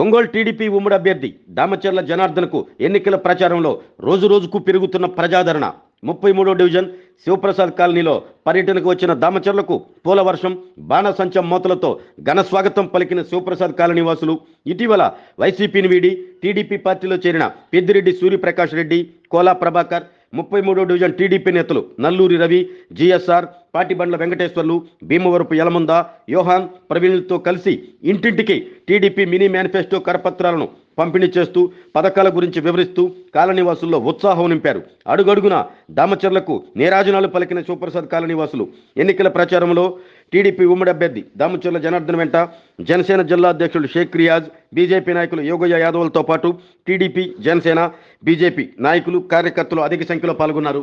Ongole TDP ఉమ్మడి అభ్యర్థి దామచర్ల జనార్దన్కు ఎన్నికల ప్రచారంలో రోజు రోజుకు పెరుగుతున్న ప్రజాదరణ. ముప్పై మూడో డివిజన్ శివప్రసాద్ కాలనీలో పర్యటనకు వచ్చిన దామచర్లకు పూల వర్షం బాణసంచం మోతలతో ఘన స్వాగతం పలికిన శివప్రసాద్ కాలనీ వాసులు. ఇటీవల వైసీపీని వీడి టీడీపీ పార్టీలో చేరిన పెద్దిరెడ్డి సూర్యప్రకాష్ రెడ్డి కోలా ప్రభాకర్ ముప్పై మూడో డివిజన్ టీడీపీ నేతలు నల్లూరి రవి జిఎస్ఆర్ పాటిబండ్ల వెంకటేశ్వర్లు భీమవరపు యలముంద యోహాన్ ప్రవీణ్లతో కలిసి ఇంటింటికి టీడీపీ మినీ మేనిఫెస్టో కరపత్రాలను పంపిణీ చేస్తూ పథకాల గురించి వివరిస్తూ కాలనీవాసుల్లో ఉత్సాహం నింపారు. అడుగడుగున దామచర్లకు నేరాజనాలు పలికిన శివప్రసాద్ కాలనీవాసులు. ఎన్నికల ప్రచారంలో టీడీపీ ఉమ్మడి అభ్యర్థి దామచర్ల జనార్దన్ వెంట జనసేన జిల్లా అధ్యక్షుడు షేక్ రియాజ్ బీజేపీ నాయకులు యోగయ్య యాదవ్లతో పాటు టీడీపీ జనసేన బీజేపీ నాయకులు కార్యకర్తలు అధిక సంఖ్యలో పాల్గొన్నారు.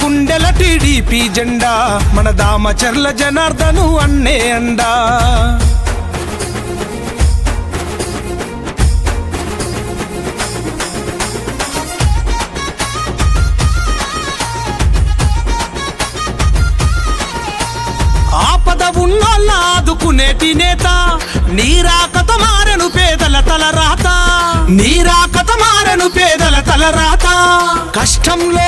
గుండెల టీడీపీ జెండా మన దామచర్ల జనార్దను అన్నే అండా. ఆపద ఉన్నోళ్ళ ఆదుకునేటి నేత నీరాకత మారను పేదల తల రాత నీరాకత మారను పేదల తల రాత కష్టంలో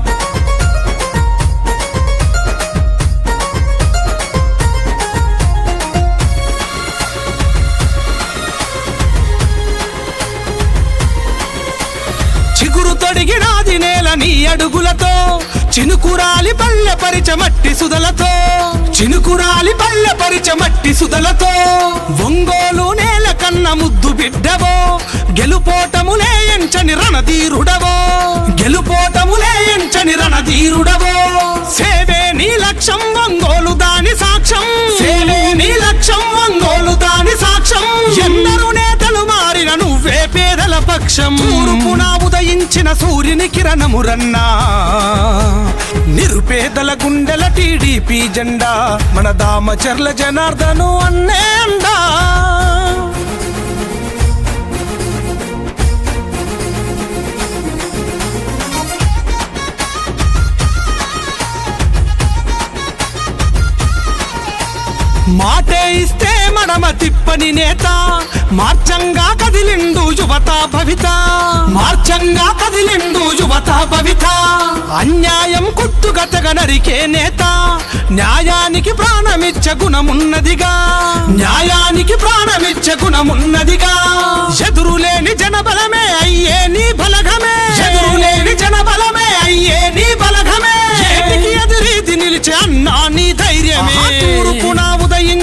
నీ అడుగులతో చినుకురాలి పల్లె పరిచ మట్టి సుదలతో చినుకురాలి పల్లె పరిచ మట్టి సుదలతో ఒంగోలు నేల కన్న ముద్దు బిడ్డవో గెలుపోటములే ఎంచని రణధీరుడవో గెలుపోటములే ఎంచని రణధీరుడవో. సేవే నీ లక్ష్యం ఒంగోలు దాని సాక్ష్యం. సేవే నీ లక్ష్యం ఒంగోలు దాని సాక్ష్యం. ఎందరు నేతలు మారిన నువ్వే పక్షం. తూర్పున ఉదయించిన సూర్యుని కిరణమురన్నా. నిరుపేదల గుండెల టీడీపీ జెండా మన దామచర్ల జనార్దను అన్నే అండా. మాటే ఇస్తే మనమ తిప్పని నేత. మార్చంగా కదిలిండు యువత భవిత. మార్చంగా కదిలిండు యువత భవిత. అన్యాయం కుట్టుగతగ నరికే నేత. న్యాయానికి ప్రాణమిచ్చ గుణమున్నదిగా. న్యాయానికి ప్రాణమిచ్చ గుణమున్నదిగా. ఎదురులేని జనబలమే అయ్యే నీ బలగమే. ఎదురులేని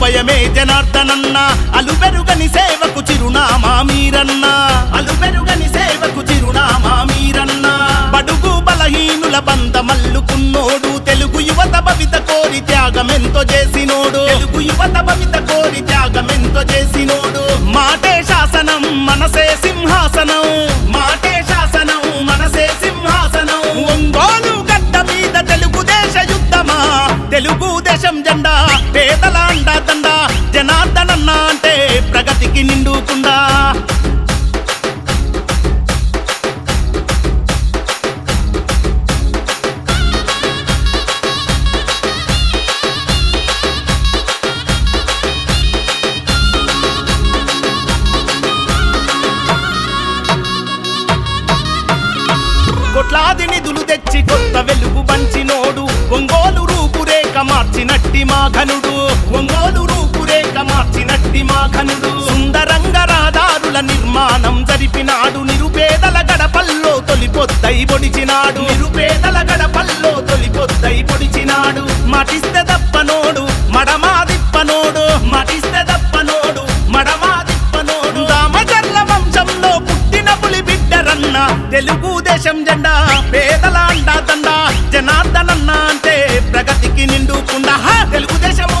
భయమే జనార్దనన్న. అలుబెరుగని సేవకు చిరునామా మీరన్న. అలుబెరుగని సేవకు చిరునామా మీరన్న. బడుగు బలహీనుల బంద మల్లుకున్నోడు. తెలుగు యువత భవిత కోరి త్యాగమెంతో చేసినోడు. తెలుగు యువత భవిత కోరి త్యాగమెంతో చేసినోడు. మాటే శాసనం మనసే సింహాసనం. మాటే శాసనం మనసే సింహాసనం. ఒంగోలు గడ్డ మీద తెలుగుదేశ యుద్ధమా? తెలుగుదేశం జెండా పేదల అండా దండ జనార్దనన్న అంటే ప్రగతికి నిండుకుండా పొద్దై పొడిచినాడు. నిరుపేదల గడపల్లో తొలి పొద్దై పొడిచినాడు. మటిస్తే దప్పనోడు మడమా దిప్పనోడు మటిస్తే దప్పనోడు మడమా దిప్పనోడు రామచర్ల వంశంలో పుట్టిన పులి బిడ్డరన్న తెలుగుదేశం జెండా పేదల అండా దండ జనార్దనన్న అంటే ప్రగతికి నిండుకుండా. తెలుగుదేశము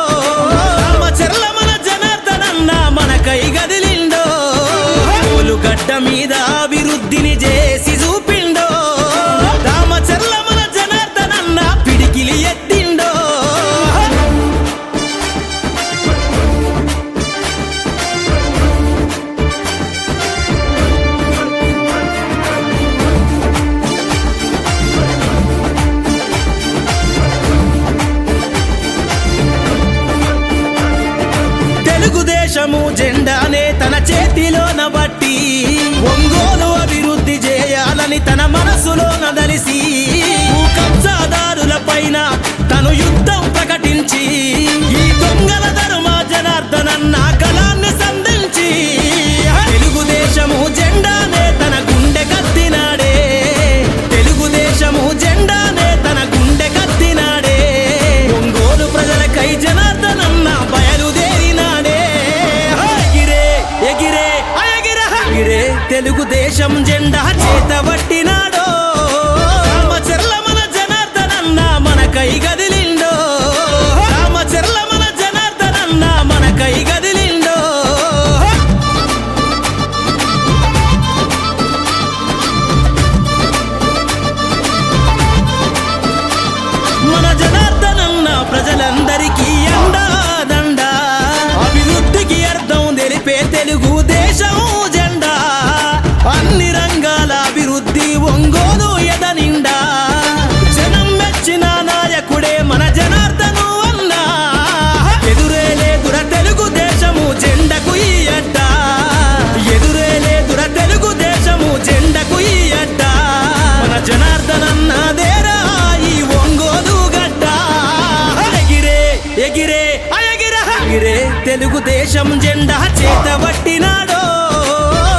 ఎగిరే తెలుగుదేశం జెండా చేత పట్టినాడో.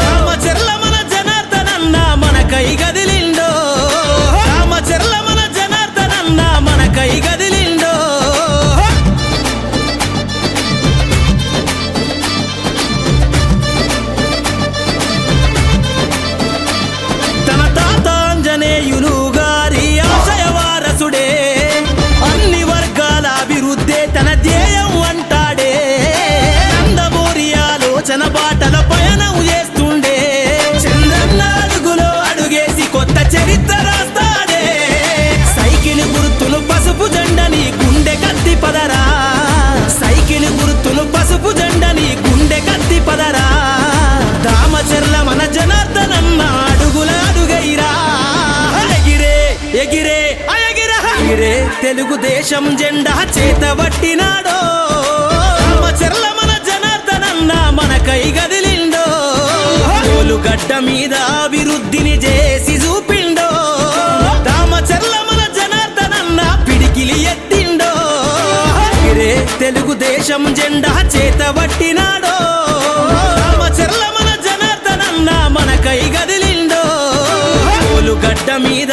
రామచర్ల మన జనార్దనన్న మన కై గదిలిండో. రామచర్ల మన జనార్దనన్న మన కై తెలుగుదేశం జెండా చేత పట్టినాడో. రామచర్ల మన జనార్దనన్న మన కై గదిలిండో గడ్డ మీద అభివృద్ధిని చేసి చూపిండో. దామచర్ల మన జనార్దనన్న పిడికిలి ఎత్తిండో. రే తెలుగుదేశం జెండా చేత పట్టినాడో. రామచర్ల మన జనార్దనన్న మన కై గదిలిండో గడ్డ మీద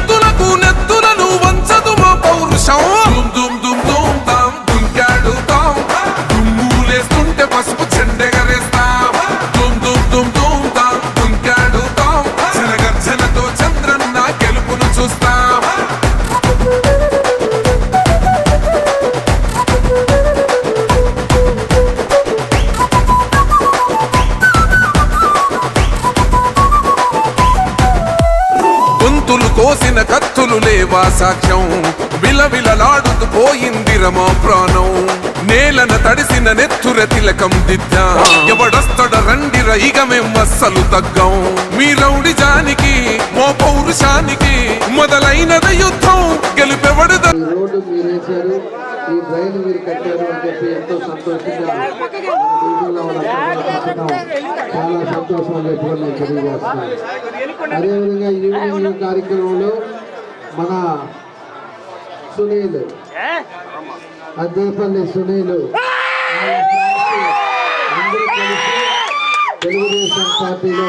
కత్తులు లేవా సాక్ష్యం విలవిలలాడుతూ పోయింది రమా ప్రాణం. నేలన తడిసిన నెత్తుర తిలకం దిద్దా. ఎవడొస్తడ రండిర ఇక మేం అస్సలు తగ్గం. మీ రౌడి జానికి మో పౌరుషానికి మొదలైనద యుద్ధం. గెలుపెవడద ఈ రోడ్డు మీరు వేశారు ఈ డ్రైన్ మీరు కట్టారు అని చెప్పి ఎంతో సంతోషంగా మన డివిజన్లో వాళ్ళందరూ కూడా చెప్పడం చాలా సంతోషం అని చెప్పి నేను తెలియజేస్తున్నాను. అదేవిధంగా ఈవినింగ్ ఈ కార్యక్రమంలో మన సునీల్. అద్దెపల్లి సునీల్. అందరూ కలిసి తెలుగుదేశం పార్టీలో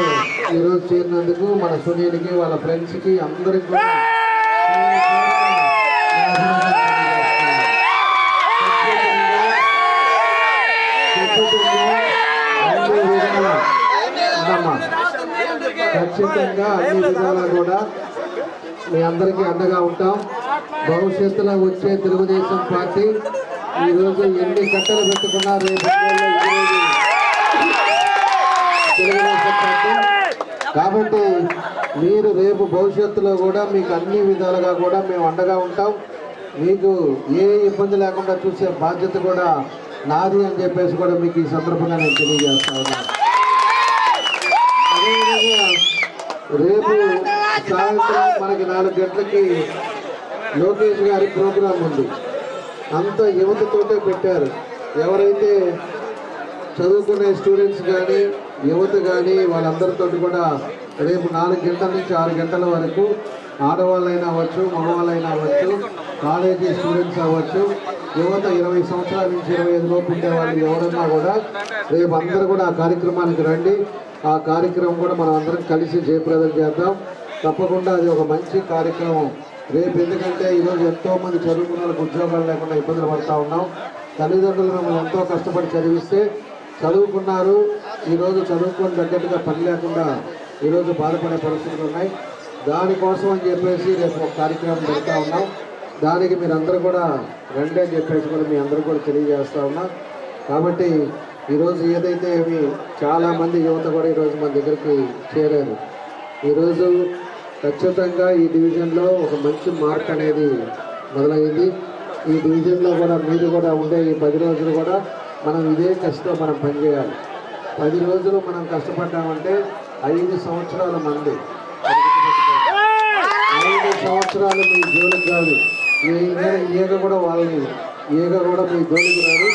ఈరోజు చేరినందుకు మన సునీల్కి వాళ్ళ ఫ్రెండ్స్కి అందరికి కూడా ఖచ్చితంగా అన్ని విధాలా కూడా మీ అందరికీ అండగా ఉంటాం. భవిష్యత్తులో వచ్చే తెలుగుదేశం పార్టీ ఈరోజు ఎన్ని కట్టలు పెట్టుకున్నా రేపు తెలుగుదేశం పార్టీ. కాబట్టి మీరు రేపు భవిష్యత్తులో కూడా మీకు అన్ని విధాలుగా కూడా మేము అండగా ఉంటాం. మీకు ఏ ఇబ్బంది లేకుండా చూసే బాధ్యత కూడా నాది అని చెప్పేసి కూడా మీకు ఈ సందర్భంగా నేను తెలియజేస్తా ఉన్నాను. రేపు సాయంత్రం మనకి నాలుగు గంటలకి లోకేష్ గారి ప్రోగ్రాం ఉంది. అంత యువతతోటే పెట్టారు. ఎవరైతే చదువుకునే స్టూడెంట్స్ కానీ యువత కానీ వాళ్ళందరితో కూడా రేపు నాలుగు గంటల నుంచి ఆరు గంటల వరకు ఆడవాళ్ళైనా అవ్వచ్చు మగవాళ్ళైనా అవ్వచ్చు కాలేజీ స్టూడెంట్స్ అవ్వచ్చు యువత ఇరవై సంవత్సరాల నుంచి ఇరవై ఐదు లోపు ఉండే వాళ్ళు ఎవరన్నా కూడా రేపు అందరూ కూడా ఆ కార్యక్రమానికి రండి. ఆ కార్యక్రమం కూడా మనం అందరం కలిసి జయప్రదం చేద్దాం. తప్పకుండా అది ఒక మంచి కార్యక్రమం. రేపు ఎందుకంటే ఈరోజు ఎంతో మంది చదువుకున్న వాళ్ళకి ఉద్యోగాలు లేకుండా ఇబ్బందులు పడతా ఉన్నాం. తల్లిదండ్రులు మిమ్మల్ని ఎంతో కష్టపడి చదివిస్తే చదువుకున్నారు. ఈరోజు చదువుకొని తగ్గట్టుగా పని లేకుండా ఈరోజు బాధపడే పరిస్థితులు ఉన్నాయి. దానికోసం అని చెప్పేసి రేపు ఒక కార్యక్రమం పెడతా ఉన్నాం. దానికి మీరందరూ కూడా రండి అని చెప్పేసి కూడా మీ అందరూ కూడా తెలియజేస్తూ ఉన్నాం. కాబట్టి ఈరోజు ఏదైతే అవి చాలామంది యువత కూడా ఈరోజు మన దగ్గరికి చేరారు. ఈరోజు ఖచ్చితంగా ఈ డివిజన్లో ఒక మంచి మార్క్ అనేది మొదలైంది. ఈ డివిజన్లో కూడా మీరు కూడా ఉండే ఈ పది రోజులు కూడా మనం ఇదే కష్టం మనం పనిచేయాలి. పది రోజులు మనం కష్టపడ్డామంటే ఐదు సంవత్సరాల మంది. ఐదు సంవత్సరాలు మీ జోలికి కాదు ఈగ- కూడా వాళ్ళని ఈగ కూడా మీ జోలికి రాదు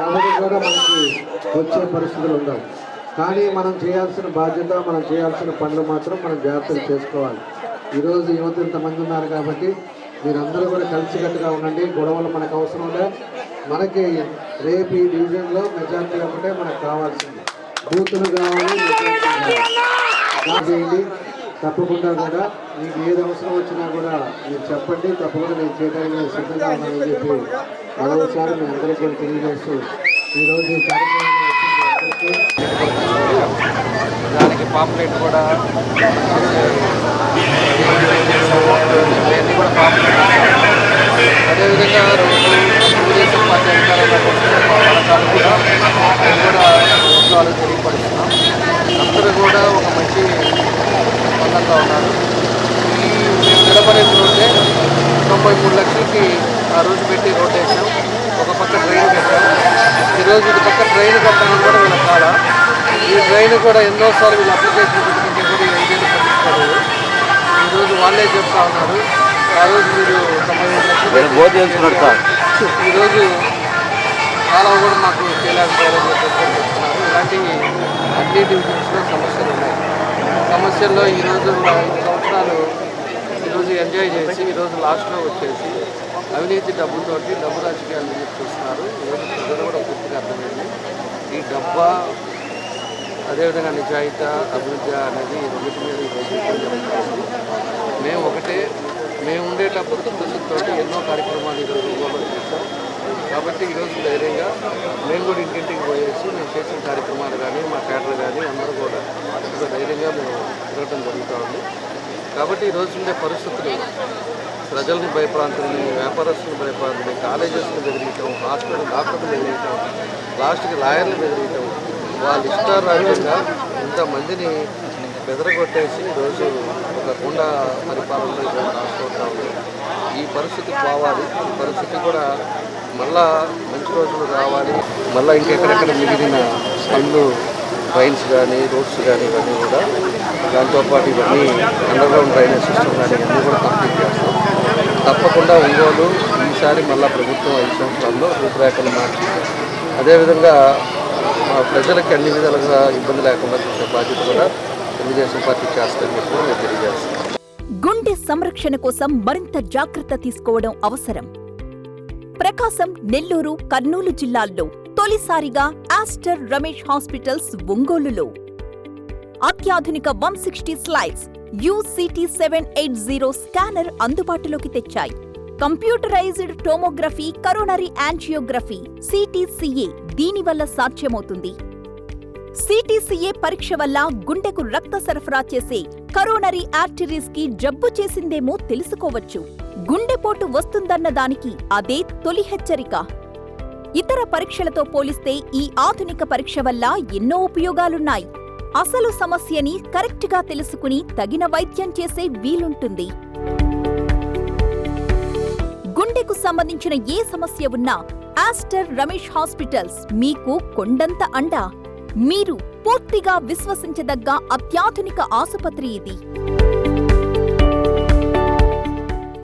ఎవరికి కూడా మనకి వచ్చే పరిస్థితులు ఉండవు. కానీ మనం చేయాల్సిన బాధ్యత మనం చేయాల్సిన పనులు మాత్రం మనం జాగ్రత్తలు చేసుకోవాలి. ఈరోజు యువత ఇంతమంది ఉన్నారు కాబట్టి మీరందరూ కూడా కలిసికట్టుగా ఉండండి. గొడవలు మనకు అవసరం లే. మనకి రేపు ఈ డివిజన్లో మెజార్టీ ఒకటే మనకు కావాల్సింది. బూతులు కావాలి చేయండి. తప్పకుండా కూడా మీకు ఏది అవసరం వచ్చినా కూడా మీరు చెప్పండి. తప్పకుండా నేను చేయడానికి సిద్ధంగా ఉన్నానని చెప్పి మరోసారి మీ అందరికీ తెలియజేస్తూ ఈరోజు ఈ కార్యక్రమం దానికి పాంప్లెట్ కూడా ఇవన్నీ కూడా పాంప్లెట్ అదేవిధంగా తెలుగుదేశం పార్టీ అధికారంలోకి వస్తే పథకాలు కూడా మేము కూడా ప్రభుత్వాలు తెలియపరుస్తున్నాం. అందరూ కూడా ఒక మంచి స్పందనగా ఉన్నారు. ఈ నిలబడేది రోడ్డే తొంభై మూడు లక్షలకి ఆ రోజు పెట్టి రోడ్డు వేసాం. ఒక పక్క ట్రైన్ పెట్టాం ఈరోజు ఒక పక్క ట్రైన్ కట్టాలని కూడా వీళ్ళ కాదా? ఈ డ్రైన్ కూడా ఎన్నోసార్లు వీళ్ళు అప్లికేషన్ పెట్టుకుంటే కూడా ఐదేళ్ళు పట్టించుకోలేదు ఈరోజు వాళ్ళే చెప్తా ఉన్నారు. ఆ రోజు మీరు ఈరోజు కాలువ కూడా మాకు చేయలేకపోయారని చెప్తున్నారు ఇలాంటి అన్ని డివిజన్స్లో సమస్యలు ఉన్నాయి. సమస్యల్లో ఈరోజు ఐదు సంవత్సరాలు ఈరోజు ఎంజాయ్ చేసి ఈరోజు లాస్ట్లో వచ్చేసి అవినీతి డబ్బులతోటి డబ్బు రాజకీయాలు చూస్తున్నారు. ఈరోజు ప్రజలు కూడా పూర్తిగా అర్థమైంది. ఈ డబ్బా అదేవిధంగా నిజాయిత అభివృద్ధి అనేది రెండింటి మీద ఈరోజు మేము ఒకటే మేము ఉండేటప్పుడు కృషితో ఎన్నో కార్యక్రమాలు ఈరోజు ఊళ్ళో చేస్తాం కాబట్టి ఈరోజు ధైర్యంగా మేము కూడా ఇంటింటికి పోయేసి మేము చేసిన కార్యక్రమాలు కానీ మా కేటర్ కానీ అందరూ కూడా ధైర్యంగా మేము తిరగటం జరుగుతూ ఉంది. కాబట్టి ఈరోజు ఉండే పరిస్థితులు ప్రజల్ని భయప్రాంతుల్ని వ్యాపారస్తులు భయప్రాంతుల్ని కాలేజెస్ని బెదిరించడం హాస్పిటల్ డాక్టర్లు బెదిరించడం లాస్ట్కి లాయర్లు బెదిరించడం వాళ్ళ ఇష్టారాజ్యంగా ఇంతమందిని బెదరగొట్టేసి ఈరోజు ఒక గుండా పరిపాలనలో ఈరోజు ఉంది ఈ పరిస్థితి పోవాలి. ఈ పరిస్థితి కూడా మళ్ళా మంచి రోజులు రావాలి. మళ్ళీ ఇంకెక్కడెక్కడ మిగిలిన పనులు ట్రైన్స్ కానీ రోడ్స్ కానీ ఇవన్నీ కూడా దాంతోపాటు ఇవన్నీ అండర్గ్రౌండ్ డ్రైనేజ్ సిస్టమ్ కానీ ఇవన్నీ కూడా కంప్లీట్ చేస్తాం. తప్పకుండా ఒంగోలు ఈసారి మళ్ళీ ప్రభుత్వం ఐదు సంవత్సరాల్లో రూపురేఖలు మార్చింది అదేవిధంగా ప్రజలకు అన్ని విధాలుగా ఇబ్బంది లేకుండా చూసే బాధ్యత కూడా తెలుగుదేశం పార్టీ చేస్తుందని చెప్పి కూడా నేను గుండె సంరక్షణ కోసం మరింత జాగ్రత్త తీసుకోవడం అవసరం. ప్రకాశం నెల్లూరు కర్నూలు జిల్లాల్లో తొలిసారిగా ఆస్టర్ రమేష్ హాస్పిటల్స్ ఒంగోలులో. అత్యాధునిక వన్ సిక్స్టీ స్లైడ్స్ యూసిటీ సెవెన్ ఎయిట్ జీరో స్కానర్ అందుబాటులోకి తెచ్చాయి. Computerised tomography coronary angiography CTCA దీనివల్ల సాధ్యమవుతుంది. సిటీసీఏ పరీక్ష వల్ల గుండెకు రక్త సరఫరా చేసే కరోనరీ ఆర్టరీస్కి జబ్బు చేసిందేమో తెలుసుకోవచ్చు. గుండెపోటు వస్తుందన్న దానికి అదే తొలి హెచ్చరిక. ఇతర పరీక్షలతో పోలిస్తే ఈ ఆధునిక పరీక్ష వల్ల ఎన్నో ఉపయోగాలున్నాయి. అసలు సమస్యని కరెక్ట్గా తెలుసుకుని తగిన వైద్యం చేసే వీలుంటుంది. గుండెకు సంబంధించిన ఏ సమస్య ఉన్నా ఆస్టర్ రమేష్ హాస్పిటల్స్ మీకు కొండంత అండ. మీరు పూర్తిగా విశ్వసించదగ్గ అత్యాధునిక ఆసుపత్రి ఇది.